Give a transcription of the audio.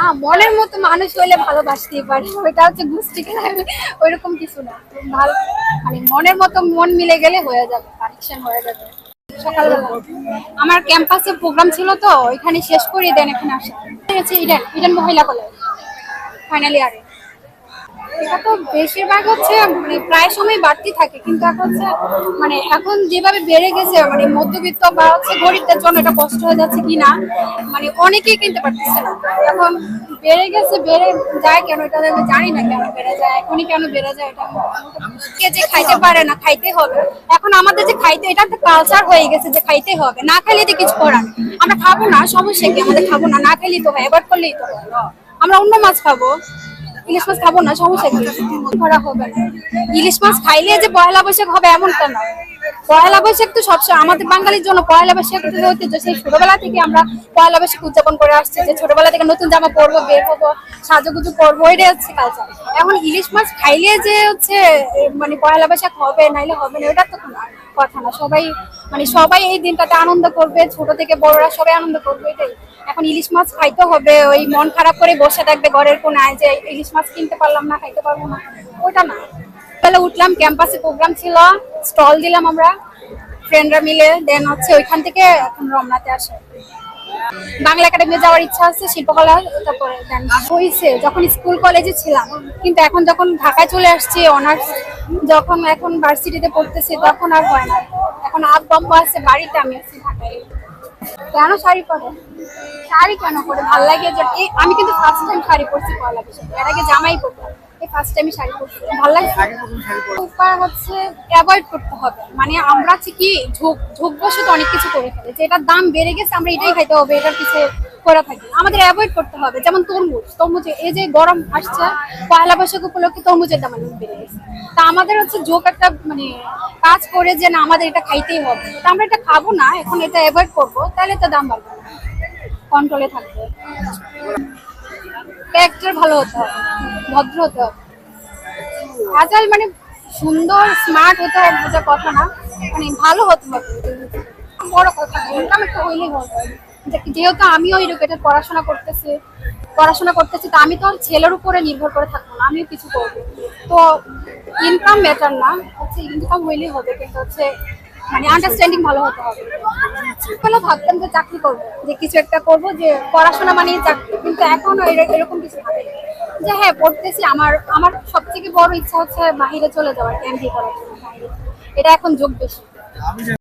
না, মনের মতো মানুষ হইলে ভালোবাসতেই পারে। ওইটা হচ্ছে গোষ্ঠী ওইরকম কিছু না। ভালো মানে মনের মতো মন মিলে গেলে হয়ে যাবে কানেকশন হয়ে যাবে। সকালবেলা। আমার ক্যাম্পাসে প্রোগ্রাম ছিল তো, ওইখানে শেষ করে দেন এখানে আসা। হচ্ছে ইডেন ইডেন মহিলা কলেজ ফাইনাল ইয়ারে এটা তো বেশিরভাগ হচ্ছে মানে প্রায় সময় বাড়তি থাকে, কিন্তু এখন হচ্ছে মানে এখন যেভাবে বেড়ে গেছে মানে মধ্যবিত্ত বা হচ্ছে গরিবদের জন্য এটা কষ্ট হয়ে যাচ্ছে কি না মানে অনেকেই কিনতে পারতেছে না। এখন বেড়ে গেছে, বেড়ে যায় কেন এটা জানি না কেন বেড়ে যায়, এখনই কেন বেড়ে যায় এটা কে যে খাইতে পারে না, খাইতে হবে। এখন আমাদের যে খাইতে, এটা একটা কালচার হয়ে গেছে যে খাইতে হবে, না খাইলে তো কিছু করার আমরা খাব না, সমস্যা কি? আমাদের খাব না না খাইলেই তো হয় এবার করলেই তো হয়। আমরা অন্য মাছ খাব। ইলিশ মাছ খাব না, সমস্যা কি? হবে ইলিশ মাছ খাইলে যে পয়লা বৈশাখ হবে এমনটা না। পয়লা বৈশাখ তো সবসময় আমাদের বাঙালির জন্য পয়লা বৈশাখ সেই ছোটবেলা থেকে আমরা পয়লা বৈশাখ উদযাপন করে আসছি, যে ছোটবেলা থেকে নতুন জামা পরবো, বের হব, সাজুগুজু করব, এটাই হচ্ছে কালচার এখন ইলিশ মাছ খাইলে যে হচ্ছে মানে পয়লা বৈশাখ হবে, নাইলে হবে না, এটা তো কোনো কথা না। সবাই মানে সবাই এই দিনটাতে আনন্দ করবে, ছোট থেকে বড়রা সবাই আনন্দ করবে, এটাই। এখন ইলিশ মাছ খাইতে হবে, ওই মন খারাপ করে বসে থাকবে ঘরের কোনায় যে ইলিশ মাছ কিনতে পারলাম না, খাইতে পারব না। ওটা না। তাহলে উঠলাম, ক্যাম্পাসে প্রোগ্রাম ছিল, স্টল দিলাম আমরা, ফ্রেন্ডরা মিলে, দেন হচ্ছে ওইখান থেকে এখন রমনাতে আসে। বাংলা একাডেমি যাওয়ার ইচ্ছা আছে, শিল্পকলা তারপরে হয়েছে, যখন স্কুল কলেজে ছিলাম, কিন্তু এখন যখন ঢাকায় চলে আসছি, অনার্স যখন এখন ভার্সিটিতে পড়তেছি তখন আর হয় না। এখন আব বম্ব আছে বাড়িতে আমি আছি ঢাকায়। কেন শাড়ি পরে? শাড়ি কেন পরে? ভালো লাগে যে আমি কিন্তু ফার্স্ট টাইম শাড়ি পরছি পয়লা বৈশাখে এর আগে জামাই পরতাম। এই ফার্স্ট টাইমে শাড়ি পরছি। ভালো লাগে? উপায় হচ্ছে অ্যাভয়েড করতে হবে। মানে আমরা হচ্ছে কি ঝোঁক ঝোঁক বসে তো অনেক কিছু করে ফেলে। যে এটার দাম বেড়ে গেছে আমরা এটাই খাইতে হবে। এটার পিছিয়ে করে থাকি। আমাদের অ্যাভয়েড করতে হবে। যেমন তরমুজ। তরমুজ এই যে গরম আসছে, পয়লা বৈশাখ উপলক্ষে তরমুজের দাম অনেক বেড়ে গেছে। তা আমাদের হচ্ছে ঝোঁক একটা মানে কাজ করে যে না, আমাদের এটা খাইতেই হবে। তা আমরা এটা খাব না, এখন এটা অ্যাভয়েড করব, তাহলে তো দাম বাড়বে কন্ট্রোলে থাকবে। ক্যারেক্টার ভালো হতে হবে, ভদ্র হতে হবে। আজাল মানে সুন্দর স্মার্ট হতে হবে, এটা কথা না। মানে ভালো হতে হবে। বড় কথা ইনকাম একটা হইলেই হবে যে- যেহেতু আমিও এডুকেটেড পড়াশোনা করতেছি পড়াশোনা করতেছি, তো আমি তো আর ছেলের উপরে নির্ভর করে থাকব না, আমিও কিছু করব। তো ইনকাম বেটার না, হচ্ছে ইনকাম হইলেই হবে, কিন্তু হচ্ছে মানে আন্ডারস্ট্যান্ডিং ভালো হতে হবে। ভালো ভাবতাম যে চাকরি করব, যে কিছু একটা করব, যে পড়াশোনা মানে চাকরি, কিন্তু এখন এরকম কিছু ভাবি। যে হ্যাঁ পড়তেছি, আমার আমার সব থেকে বড় ইচ্ছা হচ্ছে বাইরে চলে যাওয়ার এমবি করার জন্য। এটা এখন যোগ বেশি।